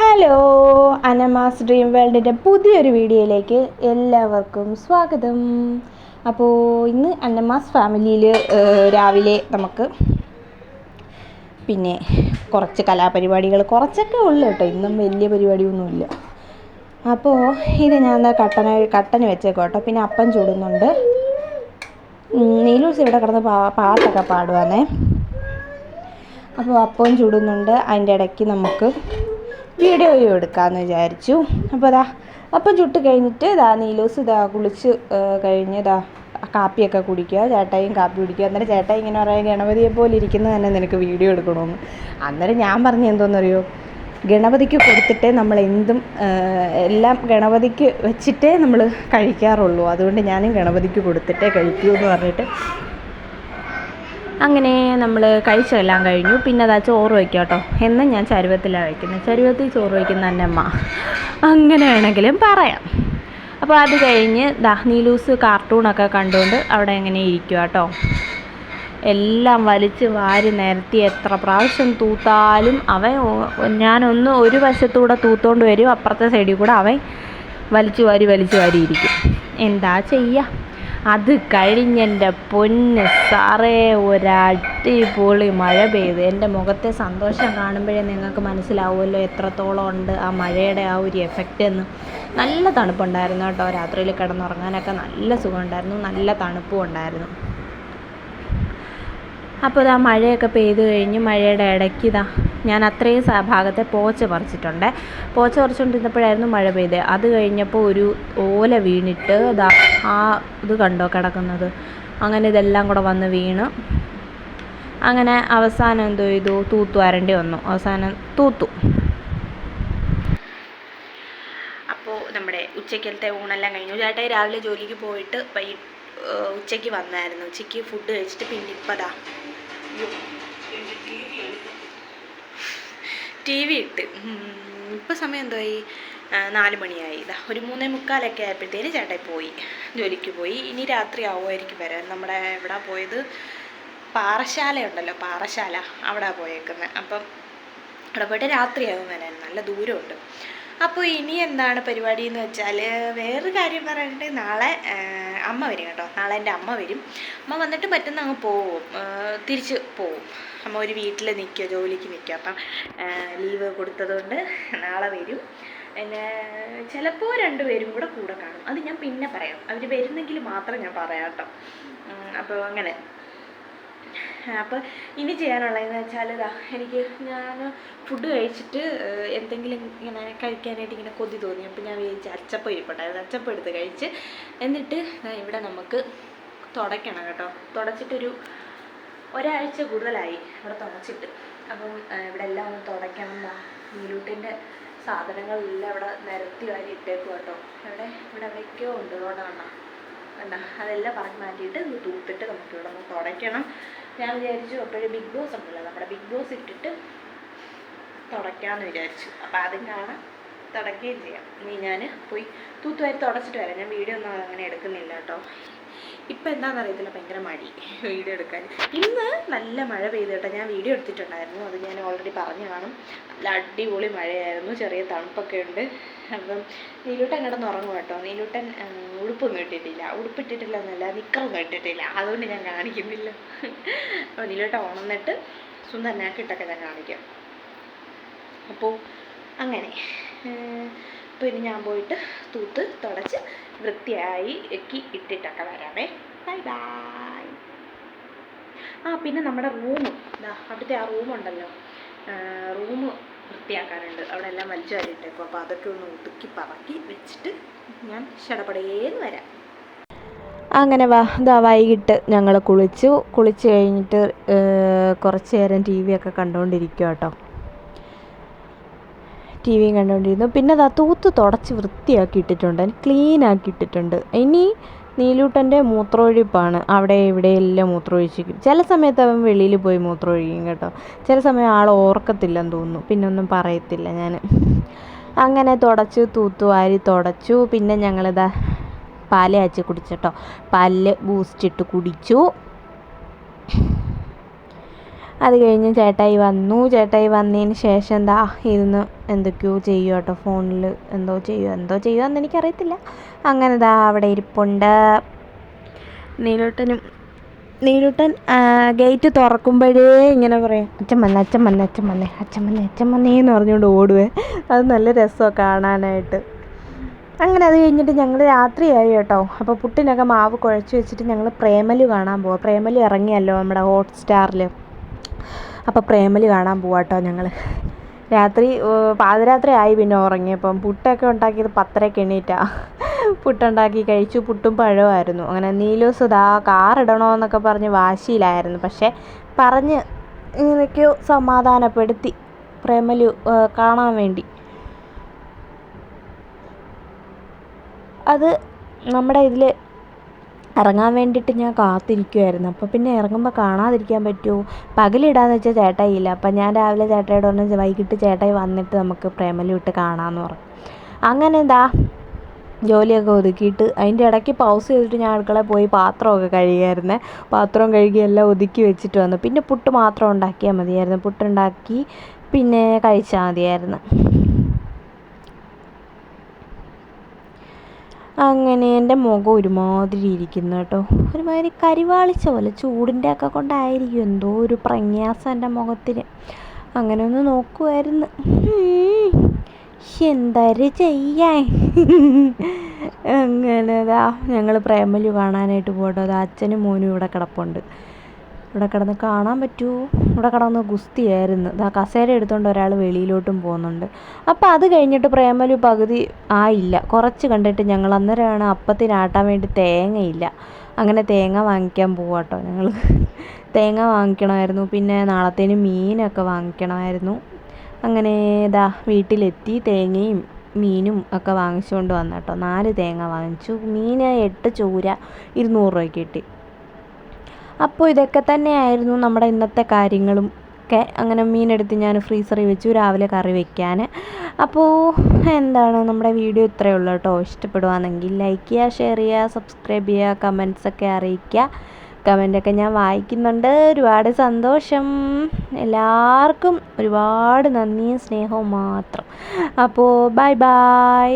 Hello അനമാസ് dream വേൾഡിന്റെ പുതിയൊരു വീഡിയോയിലേക്ക് എല്ലാവർക്കും സ്വാഗതം. അപ്പോൾ ഇന്ന് അന്നമാസ് ഫാമിലിയിൽ രാവിലെ നമുക്ക് പിന്നെ കുറച്ച് കലാപരിപാടികൾ കുറച്ചൊക്കെ ഉള്ളു കേട്ടോ. ഇന്നും വലിയ പരിപാടിയൊന്നുമില്ല. അപ്പോൾ ഇത് ഞാൻ കട്ടന കട്ടന് വെച്ചേക്കോ കേട്ടോ. പിന്നെ അപ്പം ചൂടുന്നുണ്ട്. നീലൂസ് ഇവിടെ കിടന്ന് പാ പാട്ടൊക്കെ പാടുവാന്നേ. അപ്പോൾ അപ്പവും ചൂടുന്നുണ്ട്. അതിന്റെ ഇടയ്ക്ക് നമുക്ക് വീഡിയോയും എടുക്കാമെന്ന് വിചാരിച്ചു. അപ്പോൾ അതാ അപ്പം ചുട്ട് കഴിഞ്ഞിട്ട് ഇതാ നീലൂസ് ഇതാ കുളിച്ച് കഴിഞ്ഞതാ കാപ്പിയൊക്കെ കുടിക്കുക. ചേട്ടായും കാപ്പി കുടിക്കുക. അന്നേരം ചേട്ടൻ ഇങ്ങനെ പറയാം ഗണപതിയെ പോലെ ഇരിക്കുന്നത് തന്നെ നിനക്ക് വീഡിയോ എടുക്കണമെന്ന് അന്നേരം ഞാൻ പറഞ്ഞ എന്തോന്നറിയോ? ഗണപതിക്ക് കൊടുത്തിട്ടേ നമ്മൾ എന്തും എല്ലാം ഗണപതിക്ക് വെച്ചിട്ടേ നമ്മൾ കഴിക്കാറുള്ളൂ. അതുകൊണ്ട് ഞാനും ഗണപതിക്ക് കൊടുത്തിട്ടേ കഴിക്കൂ എന്ന് പറഞ്ഞിട്ട് അങ്ങനെ നമ്മൾ കഴിച്ചെല്ലാം കഴിഞ്ഞു. പിന്നെ അതാ ചോറ് വയ്ക്കുക കേട്ടോ. എന്നും ഞാൻ ചരുവത്തിലാണ് വയ്ക്കുന്നത്. ചരുവത്തിൽ ചോറ് വയ്ക്കുന്ന എന്റെ അമ്മ. അങ്ങനെ വേണമെങ്കിലും പറയാം. അപ്പോൾ അത് കഴിഞ്ഞ് ദാ നീലൂസ് കാർട്ടൂണൊക്കെ കണ്ടുകൊണ്ട് അവിടെ എങ്ങനെ ഇരിക്കുക കേട്ടോ. എല്ലാം വലിച്ച് വാരി നിരത്തി എത്ര പ്രാവശ്യം തൂത്താലും അവൻ ഞാനൊന്ന് ഒരു വശത്തൂടെ തൂത്തോണ്ട് വരും അപ്പുറത്തെ സൈഡിൽ കൂടെ അവൻ വലിച്ചു വാരി വലിച്ചു വാരി ഇരിക്കും. എന്താ ചെയ്യുക അത് കഴിഞ്ഞെന്റെ പൊന്ന് സാറേ ഒരടിപൊളി മഴ പെയ്ത്. എന്റെ മുഖത്തെ സന്തോഷം കാണുമ്പോഴേ നിങ്ങൾക്ക് മനസ്സിലാവുമല്ലോ എത്രത്തോളം ഉണ്ട് ആ മഴയുടെ ആ ഒരു എഫക്റ്റ് എന്ന്. നല്ല തണുപ്പുണ്ടായിരുന്നു കേട്ടോ. രാത്രിയിൽ കിടന്നുറങ്ങാനൊക്കെ നല്ല സുഖമുണ്ടായിരുന്നു. നല്ല തണുപ്പും ഉണ്ടായിരുന്നു. അപ്പോൾ ഇതാ മഴയൊക്കെ പെയ്തു കഴിഞ്ഞ്. മഴയുടെ ഇടയ്ക്ക് ഇതാ ഞാൻ അത്രയും ഭാഗത്തെ പോച്ച പറിച്ചിട്ടുണ്ട്. പോച്ച പറിച്ചുകൊണ്ടിരുന്നപ്പോഴായിരുന്നു മഴ പെയ്തത്. അത് കഴിഞ്ഞപ്പോൾ ഒരു ഓല വീണിട്ട് ഇതാ ആ ഇത് കണ്ടോ കിടക്കുന്നത്? അങ്ങനെ ഇതെല്ലാം കൂടെ വന്ന് വീണ്. അങ്ങനെ അവസാനം എന്തോ ചെയ്തു? തൂത്തു വരേണ്ടി വന്നു. അവസാനം തൂത്തു. അപ്പോൾ നമ്മുടെ ഉച്ചക്കലത്തെ ഊണെല്ലാം കഴിഞ്ഞു. ചേട്ടായി രാവിലെ ജോലിക്ക് പോയിട്ട് വൈ ഉച്ചയ്ക്ക് വന്നായിരുന്നു. ഉച്ചയ്ക്ക് ഫുഡ് കഴിച്ചിട്ട് പിന്നെ ഇപ്പതാ ടി വി ഇട്ട്. ഇപ്പം സമയം എന്തായി? നാല് മണിയായി. ഇതാ ഒരു മൂന്നേ മുക്കാലൊക്കെ ആയപ്പോഴത്തേന് ചേട്ടായി പോയി. ജോലിക്ക് പോയി. ഇനി രാത്രി ആവുമായിരിക്കും വരാൻ. നമ്മുടെ എവിടെ പോയത്? പാറശാല ഉണ്ടല്ലോ പാറശാല. അവിടെ പോയേക്കുന്നത് അപ്പം അവിടെ പോയിട്ട് രാത്രിയാകും വരാൻ. നല്ല ദൂരമുണ്ട്. അപ്പോൾ ഇനി എന്താണ് പരിപാടി എന്ന് വെച്ചാൽ വേറൊരു കാര്യം പറയാനുണ്ട് നാളെ അമ്മ വരും കേട്ടോ. നാളെ എന്റെ അമ്മ വരും. അമ്മ വന്നിട്ട് പറ്റുന്ന അങ്ങ് പോവും. തിരിച്ച് പോവും. അമ്മ ഒരു വീട്ടിൽ നിൽക്കുക ജോലിക്ക് നിൽക്കുക. അപ്പം ലീവ് കൊടുത്തതുകൊണ്ട് നാളെ വരും. പിന്നെ ചിലപ്പോൾ രണ്ടുപേരും കൂടെ കൂടെ കാണും. അത് ഞാൻ പിന്നെ പറയാം. അവർ വരുന്നെങ്കിൽ മാത്രം ഞാൻ പറയാം കേട്ടോ. അപ്പോൾ അങ്ങനെ. അപ്പോൾ ഇനി ചെയ്യാനുള്ളതെന്ന് വെച്ചാൽ ഇതാ എനിക്ക് ഞാൻ ഫുഡ് കഴിച്ചിട്ട് എന്തെങ്കിലും ഇങ്ങനെ കഴിക്കാനായിട്ട് ഇങ്ങനെ കൊതി തോന്നി. അപ്പോൾ ഞാൻ വിചാരിച്ച അച്ചപ്പം ഇരിപ്പുണ്ടായിരുന്നു. അച്ചപ്പം എടുത്ത് കഴിച്ച് എന്നിട്ട് ഇവിടെ നമുക്ക് തുടയ്ക്കണം കേട്ടോ. തുടച്ചിട്ടൊരു ഒരാഴ്ച കൂടുതലായി ഇവിടെ തുടച്ചിട്ട്. അപ്പം ഇവിടെ എല്ലാം ഒന്ന് തുടയ്ക്കണം എന്നാ നീലൂട്ടിന്റെ സാധനങ്ങളെല്ലാം ഇവിടെ നിരത്തി വാരി ഇട്ടേക്കും കേട്ടോ. ഇവിടെ ഇവിടെ എവിടെയൊക്കെയോ ഉണ്ട് അതുകൊണ്ടാണ് കണ്ടോ? കണ്ട അതെല്ലാം പറഞ്ഞ് മാറ്റിയിട്ട് ഒന്ന് തൂത്തിട്ട് നമുക്ക് ഇവിടെ ഒന്ന് തുടയ്ക്കണം. ഞാൻ വിചാരിച്ചു. അപ്പോഴും ബിഗ് ബോസ് ഉണ്ടല്ലോ. നമ്മുടെ ബിഗ് ബോസ് ഇട്ടിട്ട് തുടയ്ക്കാമെന്ന് വിചാരിച്ചു. അപ്പോൾ അതും കാണാം തുടയ്ക്കുകയും ചെയ്യാം. ഇനി ഞാൻ പോയി തൂത്തുവാരി തുടച്ചിട്ട് വരാം. ഞാൻ വീഡിയോ ഒന്നും അങ്ങനെ എടുക്കുന്നില്ല കേട്ടോ. ഇപ്പം എന്താണെന്ന് അറിയത്തില്ല. ഭയങ്കര മടി വീഡിയോ എടുക്കാൻ. ഇന്ന് നല്ല മഴ പെയ്തു കേട്ടോ. ഞാൻ വീഡിയോ എടുത്തിട്ടുണ്ടായിരുന്നു. അത് ഞാൻ ഓൾറെഡി പറഞ്ഞു കാണും. നല്ല അടിപൊളി മഴയായിരുന്നു. ചെറിയ തണുപ്പൊക്കെ ഉണ്ട്. അപ്പം നീലൂട്ടൻ കിടന്ന് ഉറങ്ങും കേട്ടോ. നീലൂട്ടൻ ഉടുപ്പൊന്നും ഇട്ടിട്ടില്ല. ഉടുപ്പിട്ടിട്ടില്ല എന്നല്ല നിക്കറൊന്നും ഇട്ടിട്ടില്ല. അതുകൊണ്ട് ഞാൻ കാണിക്കുന്നില്ല. അപ്പോൾ നീലൂട്ടൻ ഉണന്നിട്ട് സുന്ദരനാക്കിയിട്ടൊക്കെ ഞാൻ കാണിക്കാം. അപ്പോൾ അങ്ങനെ ഇനി ഞാൻ പോയിട്ട് തൂത്ത് തുടച്ച് വൃത്തിയായി എക്കി ഇട്ടിട്ടൊക്കെ വരാമേ ബൈ ബൈ. ആ പിന്നെ നമ്മുടെ റൂം ഇതാ അവിടുത്തെ ആ റൂമുണ്ടല്ലോ. റൂം വൃത്തിയാക്കാനുണ്ട്. അവിടെ എല്ലാം വലിച്ചു വാരിയിട്ടേക്കും അപ്പോൾ അതൊക്കെ ഒന്ന് ഒതുക്കി പറക്കി വെച്ചിട്ട് ഞാൻ ശടപടയേന്ന് വരാം. അങ്ങനെ വാ. ഇതാ വൈകിട്ട് ഞങ്ങൾ കുളിച്ചു. കുളിച്ച് കഴിഞ്ഞിട്ട് കുറച്ച് നേരം ടി വി ഒക്കെ കണ്ടുകൊണ്ടിരിക്കുക കേട്ടോ. ടി വിയും കണ്ടുകൊണ്ടിരുന്നു പിന്നെ അതാ തൂത്ത് തുടച്ച് വൃത്തിയാക്കി ഇട്ടിട്ടുണ്ട് ക്ലീൻ ആക്കി ഇട്ടിട്ടുണ്ട് ഇനി നീലൂട്ടന്റെ മൂത്രമൊഴിപ്പാണ്. അവിടെ ഇവിടെ എല്ലാം മൂത്രമൊഴിച്ചിരിക്കും. ചില സമയത്ത് അവൻ വെളിയിൽ പോയി മൂത്രമൊഴിക്കും കേട്ടോ. ചില സമയം ആൾ ഓർക്കത്തില്ലെന്ന് തോന്നുന്നു. പിന്നെ ഒന്നും പറയത്തില്ല ഞാൻ. അങ്ങനെ തുടച്ചു തൂത്തുവാരി തുടച്ചു. പിന്നെ ഞങ്ങളിതാ പാൽ കാച്ചി കുടിച്ചിട്ടോ. പാലിൽ ബൂസ്റ്റ് കുടിച്ചു. അത് കഴിഞ്ഞ് ചേട്ടായി വന്നു. ചേട്ടായി വന്നതിന് ശേഷം എന്താ ഇരുന്ന് എന്തൊക്കെയോ ചെയ്യുക കേട്ടോ ഫോണിൽ. എന്തോ ചെയ്യുക എന്തോ ചെയ്യുക എന്ന് എനിക്കറിയത്തില്ല. അങ്ങനെ ഇതാ അവിടെ ഇരിപ്പുണ്ട്. നീലോട്ടനും നീലൂട്ടൻ ഗേറ്റ് തുറക്കുമ്പോഴേ ഇങ്ങനെ പറയും അച്ഛൻ വന്നേ അച്ഛൻ വന്നേ അച്ഛൻ വന്നേ അച്ഛൻ വന്നേ അച്ഛൻ വന്നേ എന്ന് പറഞ്ഞുകൊണ്ട് ഓടുവേ. അത് നല്ല രസമാണ് കാണാനായിട്ട്. അങ്ങനെ അത് കഴിഞ്ഞിട്ട് ഞങ്ങൾ രാത്രിയായി കേട്ടോ. അപ്പോൾ പുട്ടിനൊക്കെ മാവ് കുഴച്ച് വെച്ചിട്ട് ഞങ്ങൾ പ്രേമലു കാണാൻ പോവാം. പ്രേമലു ഇറങ്ങിയല്ലോ നമ്മുടെ ഹോട്ട് സ്റ്റാറിൽ അപ്പോൾ പ്രേമലി കാണാൻ പോവാട്ടോ ഞങ്ങൾ രാത്രി പാതിരാത്രി ആയി പിന്നെ ഉറങ്ങിയപ്പം പുട്ടൊക്കെ ഉണ്ടാക്കിയത് പത്തരയ്ക്ക് എണീറ്റാ. പുട്ടുണ്ടാക്കി കഴിച്ചു. പുട്ടും പഴമായിരുന്നു അങ്ങനെ നീലൂസ് ഇതാ കാറിടണമെന്നൊക്കെ പറഞ്ഞ് വാശിയിലായിരുന്നു. പക്ഷേ പറഞ്ഞ് ഇങ്ങനെയൊക്കെയോ സമാധാനപ്പെടുത്തി പ്രേമലു കാണാൻ വേണ്ടി. അത് നമ്മുടെ ഇതിൽ ഇറങ്ങാൻ വേണ്ടിയിട്ട് ഞാൻ കാത്തിരിക്കുമായിരുന്നു അപ്പോൾ പിന്നെ ഇറങ്ങുമ്പോൾ കാണാതിരിക്കാൻ പറ്റുമോ പകലിടാന്ന് വെച്ചാൽ ചേട്ടായില്ല. അപ്പം ഞാൻ രാവിലെ ചേട്ടായിയോട് പറഞ്ഞു വൈകിട്ട് ചേട്ടായി വന്നിട്ട് നമുക്ക് പ്രേമലി വിട്ട് കാണാമെന്ന് പറഞ്ഞു. അങ്ങനെ എന്താ ജോലിയൊക്കെ ഒതുക്കിയിട്ട് അതിന്റെ ഇടയ്ക്ക് പൗസ് ചെയ്തിട്ട് ഞാൻ അടുക്കളയിൽ പോയി പാത്രമൊക്കെ കഴുകിയായിരുന്നേ. പാത്രം കഴുകി എല്ലാം ഒതുക്കി വെച്ചിട്ട് വന്നു. പിന്നെ പുട്ട് മാത്രം ഉണ്ടാക്കിയാൽ മതിയായിരുന്നു. പുട്ടുണ്ടാക്കി പിന്നെ കഴിച്ചാൽ മതിയായിരുന്നു. അങ്ങനെ എന്റെ മുഖം ഒരുമാതിരി ഇരിക്കുന്നു കേട്ടോ. ഒരുമാതിരി കരിവാളിച്ച പോലെ ചൂടിന്റെ ഒക്കെ കൊണ്ടായിരിക്കും എന്തോ ഒരു പ്രന്യാസം എന്റെ മുഖത്തിന് അങ്ങനെ ഒന്ന് നോക്കുമായിരുന്നു എന്താര് ചെയ്യാൻ? അങ്ങനെ അതാ ഞങ്ങൾ പ്രേമലു കാണാനായിട്ട് പോകട്ടോ അത് അച്ഛനും മോനും ഇവിടെ കിടപ്പുണ്ട്. ഇവിടെ കിടന്ന് കാണാൻ പറ്റുമോ ഇവിടെ കിടന്ന് ഗുസ്തിയായിരുന്നു. ഇതാ കസേര എടുത്തുകൊണ്ട് ഒരാൾ വെളിയിലോട്ടും പോകുന്നുണ്ട്. അപ്പോൾ അത് കഴിഞ്ഞിട്ട് പ്രേമലു പകുതി ആയില്ല. കുറച്ച് കണ്ടിട്ട് ഞങ്ങൾ അന്നേരമാണ് അപ്പത്തിനാട്ടാൻ വേണ്ടി തേങ്ങയില്ല. അങ്ങനെ തേങ്ങ വാങ്ങിക്കാൻ പോവാട്ടോ ഞങ്ങൾ തേങ്ങ വാങ്ങിക്കണമായിരുന്നു. പിന്നെ നാളത്തേന് മീനൊക്കെ വാങ്ങിക്കണമായിരുന്നു. അങ്ങനെ ഇതാ വീട്ടിലെത്തി തേങ്ങയും മീനും ഒക്കെ വാങ്ങിച്ചുകൊണ്ട് വന്നു കേട്ടോ നാല് തേങ്ങ വാങ്ങിച്ചു. മീൻ എട്ട് ചൂര ഇരുന്നൂറ് രൂപയ്ക്ക് കിട്ടി. അപ്പോൾ ഇതൊക്കെ തന്നെയായിരുന്നു നമ്മുടെ ഇന്നത്തെ കാര്യങ്ങളും. ഒക്കെ അങ്ങനെ മീനെടുത്ത് ഞാൻ ഫ്രീസറിൽ വെച്ചു രാവിലെ കറി വെക്കാൻ. അപ്പോൾ എന്താണ് നമ്മുടെ വീഡിയോ ഇത്രയേ ഉള്ളൂ കേട്ടോ. ഇഷ്ടപ്പെടുവാണെങ്കിൽ ലൈക്ക് ചെയ്യുക ഷെയർ ചെയ്യുക സബ്സ്ക്രൈബ് ചെയ്യുക കമൻസൊക്കെ അറിയിക്കുക. കമന്റൊക്കെ ഞാൻ വായിക്കുന്നുണ്ട്. ഒരുപാട് സന്തോഷം. എല്ലാവർക്കും ഒരുപാട് നന്ദിയും സ്നേഹവും മാത്രം. അപ്പോൾ ബൈ ബൈ